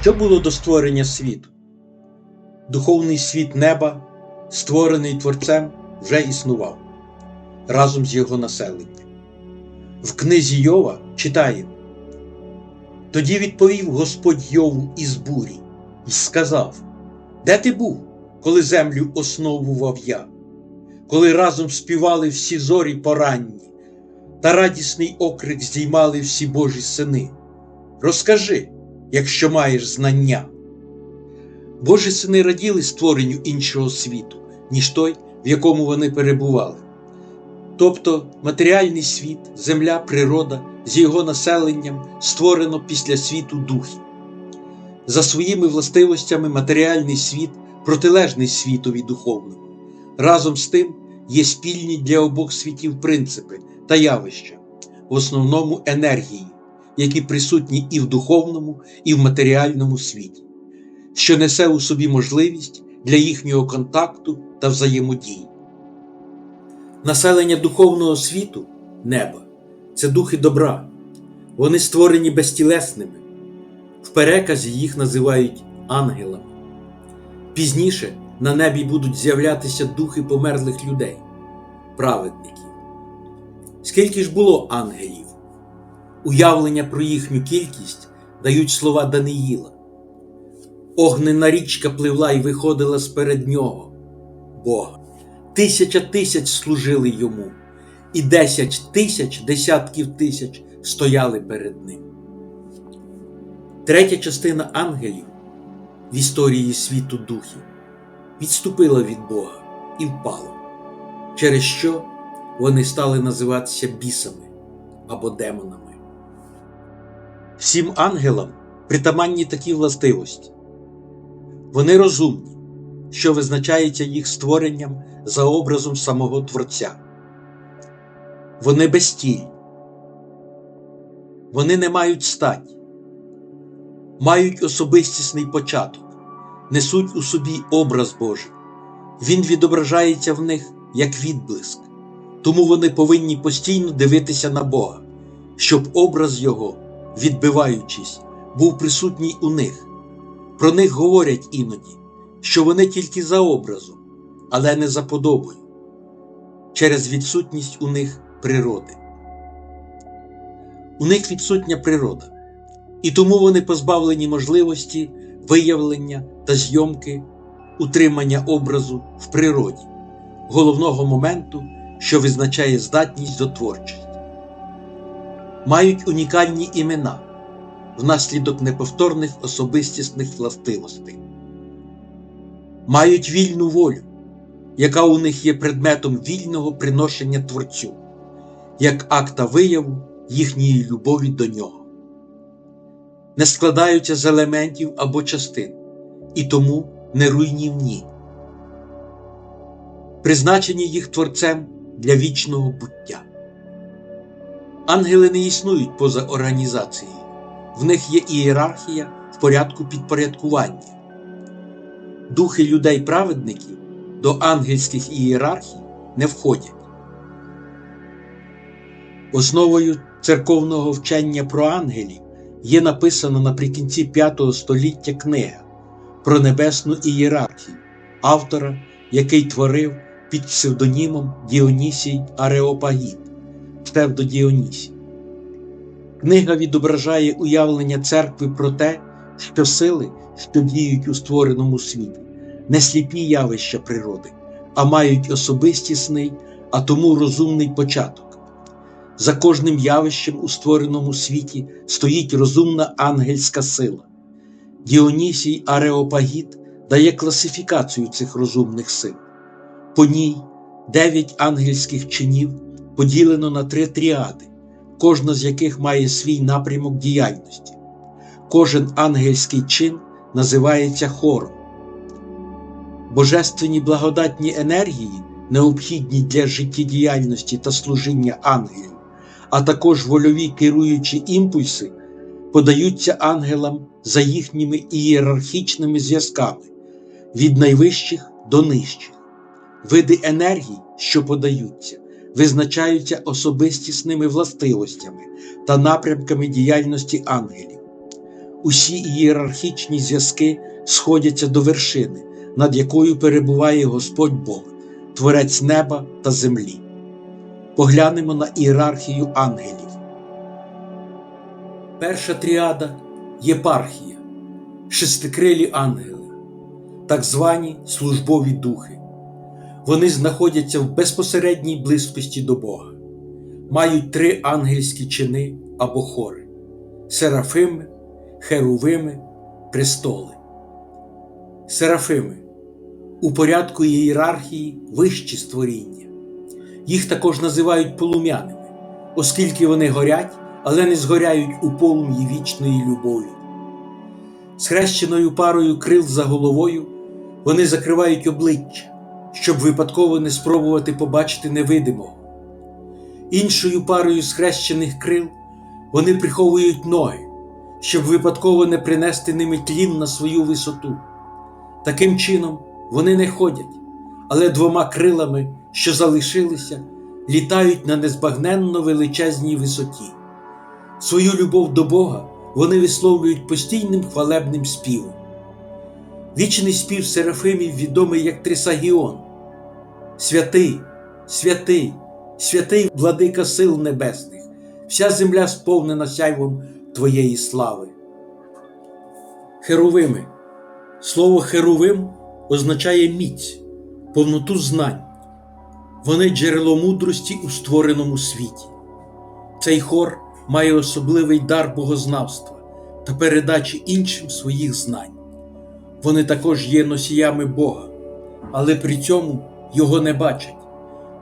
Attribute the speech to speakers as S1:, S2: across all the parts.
S1: Що було до створення світу? Духовний світ неба, створений Творцем, вже існував разом з його населенням. В книзі Йова читаємо. Тоді відповів Господь Йову із бурі і сказав: Де ти був, коли землю основував я, коли разом співали всі зорі поранні, та радісний окрик здіймали всі Божі сини? Розкажи, якщо маєш знання. Божі сини раділи створенню іншого світу, ніж той, в якому вони перебували. Тобто матеріальний світ, земля, природа з його населенням створено після світу духів. За своїми властивостями матеріальний світ протилежний світові духовному. Разом з тим є спільні для обох світів принципи та явища, в основному енергії, які присутні і в духовному, і в матеріальному світі, що несе у собі можливість для їхнього контакту та взаємодії. Населення духовного світу неба це духи добра. Вони створені безтілесними. В переказі їх називають ангелами. Пізніше на небі будуть з'являтися духи померлих людей, праведників. Скільки ж було ангелів? Уявлення про їхню кількість дають слова Даниїла. Огнена річка пливла і виходила сперед нього, Бога. Тисяча тисяч служили йому, і десять тисяч десятків тисяч стояли перед ним. Третя частина ангелів в історії світу духів відступила від Бога і впала, через що вони стали називатися бісами або демонами. Всім ангелам притаманні такі властивості. Вони розумні, що визначається їх створенням за образом самого Творця. Вони безтіль. Вони не мають статі, мають особистісний початок, несуть у собі образ Божий. Він відображається в них як відблиск, тому вони повинні постійно дивитися на Бога, щоб образ Його, відбиваючись, був присутній у них. Про них говорять іноді, що вони тільки за образом, але не за подобою, через відсутність у них природи. У них відсутня природа, і тому вони позбавлені можливості виявлення та зйомки, утримання образу в природі, головного моменту, що визначає здатність до творчості. Мають унікальні імена внаслідок неповторних особистісних властивостей. Мають вільну волю, яка у них є предметом вільного приношення Творцю, як акта вияву їхньої любові до нього. Не складаються з елементів або частин, і тому не руйнівні, призначені їх Творцем для вічного буття. Ангели не існують поза організацією, в них є ієрархія в порядку підпорядкування. Духи людей-праведників до ангельських ієрархій не входять. Основою церковного вчення про ангелів є написана наприкінці V століття книга про небесну ієрархію, автора, який творив під псевдонімом Діонісій Ареопагіт, псевдодіонісій. Книга відображає уявлення церкви про те, що сили, що діють у створеному світі, не сліпі явища природи, а мають особистісний, а тому розумний початок. За кожним явищем у створеному світі стоїть розумна ангельська сила. Діонісій Ареопагіт дає класифікацію цих розумних сил. По ній дев'ять ангельських чинів поділено на три тріади, кожна з яких має свій напрямок діяльності. Кожен ангельський чин називається хором. Божественні благодатні енергії, необхідні для життєдіяльності та служіння ангелів, а також вольові керуючі імпульси, подаються ангелам за їхніми ієрархічними зв'язками від найвищих до нижчих. Види енергій, що подаються, визначаються особистісними властивостями та напрямками діяльності ангелів. Усі ієрархічні зв'язки сходяться до вершини, над якою перебуває Господь Бог, Творець неба та землі. Поглянемо на ієрархію ангелів. Перша тріада єпархія, шестикрилі ангели, так звані службові духи. Вони знаходяться в безпосередній близькості до Бога, мають три ангельські чини або хори серафими, херувими, престоли. Серафими у порядку ієрархії вищі створіння. Їх також називають полум'яними, оскільки вони горять, але не згоряють у полум'ї вічної любові. Схрещеною парою крил за головою вони закривають обличчя, щоб випадково не спробувати побачити невидимого. Іншою парою схрещених крил вони приховують ноги, щоб випадково не принести ними тлін на свою висоту. Таким чином вони не ходять, але двома крилами, що залишилися, літають на незбагненно величезній висоті. Свою любов до Бога вони висловлюють постійним хвалебним співом. Вічний спів Серафимів відомий як Трисагіон. Святий, святий, святий владика сил небесних, вся земля сповнена сяйвом Твоєї слави. Херовими. Слово херовим означає міць, повноту знань. Вони джерело мудрості у створеному світі. Цей хор має особливий дар богознавства та передачі іншим своїх знань. Вони також є носіями Бога, але при цьому його не бачать.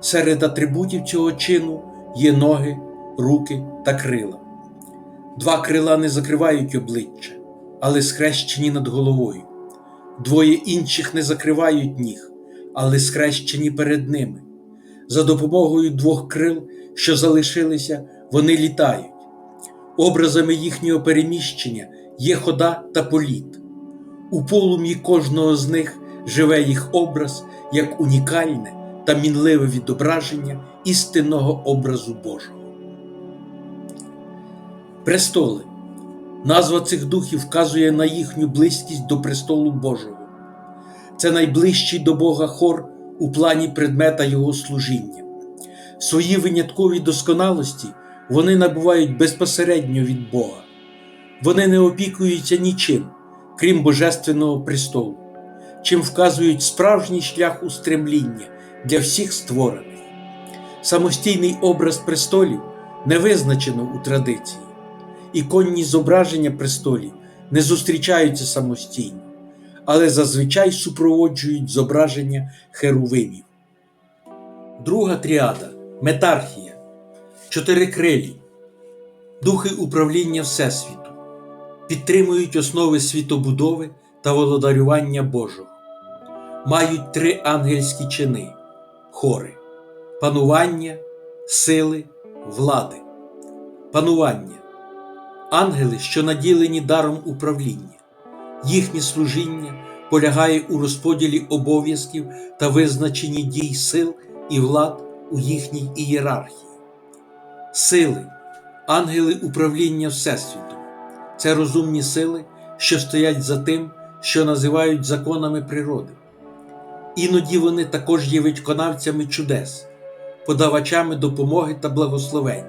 S1: Серед атрибутів цього чину є ноги, руки та крила. Два крила не закривають обличчя, але схрещені над головою. Двоє інших не закривають ніг, але схрещені перед ними. За допомогою двох крил, що залишилися, вони літають. Образами їхнього переміщення є хода та політ. У полум'ї кожного з них живе їх образ як унікальне та мінливе відображення істинного образу Божого. Престоли. Назва цих духів вказує на їхню близькість до престолу Божого. Це найближчий до Бога хор у плані предмета Його служіння. Свої виняткові досконалості вони набувають безпосередньо від Бога. Вони не опікуються нічим, крім Божественного престолу, чим вказують справжній шлях устремління для всіх створених. Самостійний образ престолів не визначено у традиції, іконні зображення престолів не зустрічаються самостійно, але зазвичай супроводжують зображення херувимів. Друга тріада метархія, чотирикрилі, духи управління Всесвіту, підтримують основи світобудови та володарювання Божого, мають три ангельські чини, хори, панування, сили, влади, панування, ангели, що наділені даром управління, їхнє служіння полягає у розподілі обов'язків та визначенні дій сил і влад у їхній ієрархії. Сили, ангели управління Всесвітом це розумні сили, що стоять за тим, що називають законами природи. Іноді вони також є виконавцями чудес, подавачами допомоги та благословень,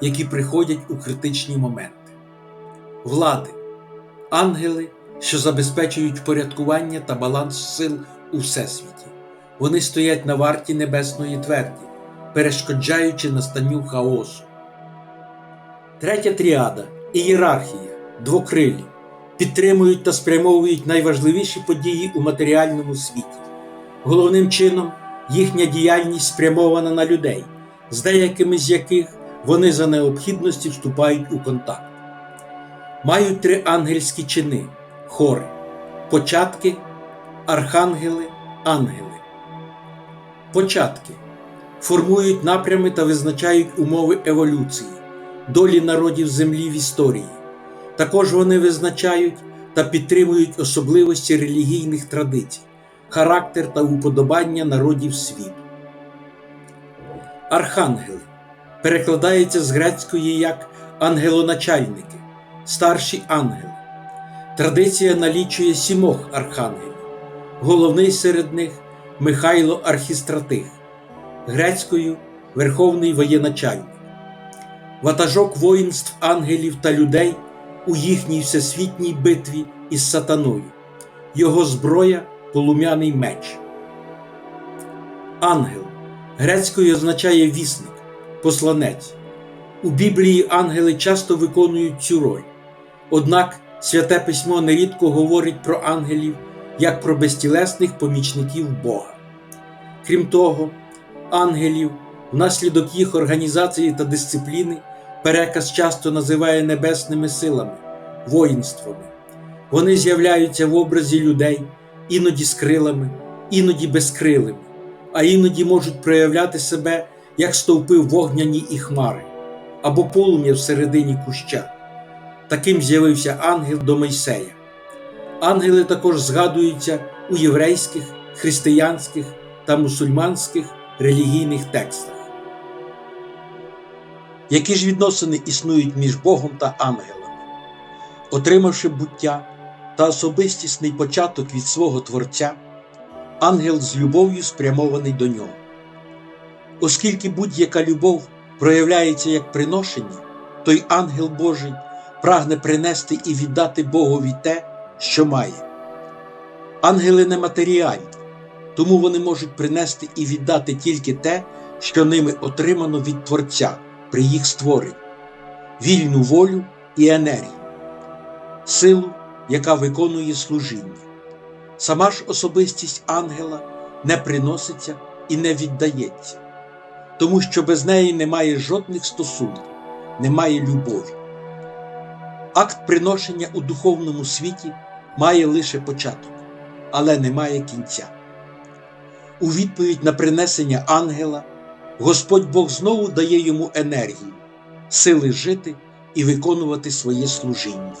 S1: які приходять у критичні моменти. Влади, ангели, що забезпечують впорядкування та баланс сил у всесвіті. Вони стоять на варті небесної тверді, перешкоджаючи настанню хаосу. Третя тріада ієрархія, двокрилі, підтримують та спрямовують найважливіші події у матеріальному світі. Головним чином їхня діяльність спрямована на людей, з деякими з яких вони за необхідності вступають у контакт. Мають три ангельські чини хори, початки, архангели, ангели. Початки формують напрями та визначають умови еволюції, долі народів землі в історії. Також вони визначають та підтримують особливості релігійних традицій, характер та уподобання народів світу. Архангели перекладається з грецької як ангелоначальники, старші ангели. Традиція налічує сімох архангелів. Головний серед них Михайло Архістратих, грецькою Верховний воєначальник. Ватажок воїнств ангелів та людей у їхній всесвітній битві із сатаною. Його зброя полум'яний меч. Ангел грецькою означає вісник, посланець. У Біблії ангели часто виконують цю роль. Однак святе письмо нерідко говорить про ангелів як про безтілесних помічників Бога. Крім того, ангелів внаслідок їх організації та дисципліни переказ часто називає небесними силами, воїнствами. Вони з'являються в образі людей, іноді з крилами, іноді безкрилими, а іноді можуть проявляти себе як стовпи вогняні і хмари або полум'я всередині куща. Таким з'явився ангел до Мойсея. Ангели також згадуються у єврейських, християнських та мусульманських релігійних текстах. Які ж відносини існують між Богом та ангелами? Отримавши буття та особистісний початок від свого Творця, ангел з любов'ю спрямований до нього. Оскільки будь-яка любов проявляється як приношення, той ангел Божий прагне принести і віддати Богові те, що має. Ангели нематеріальні, тому вони можуть принести і віддати тільки те, що ними отримано від Творця при їх створенні, вільну волю і енергію, силу, яка виконує служіння. Сама ж особистість ангела не приноситься і не віддається, тому що без неї немає жодних стосунків, немає любові. Акт приношення у духовному світі має лише початок, але не має кінця. У відповідь на принесення ангела Господь Бог знову дає йому енергію, сили жити і виконувати своє служіння.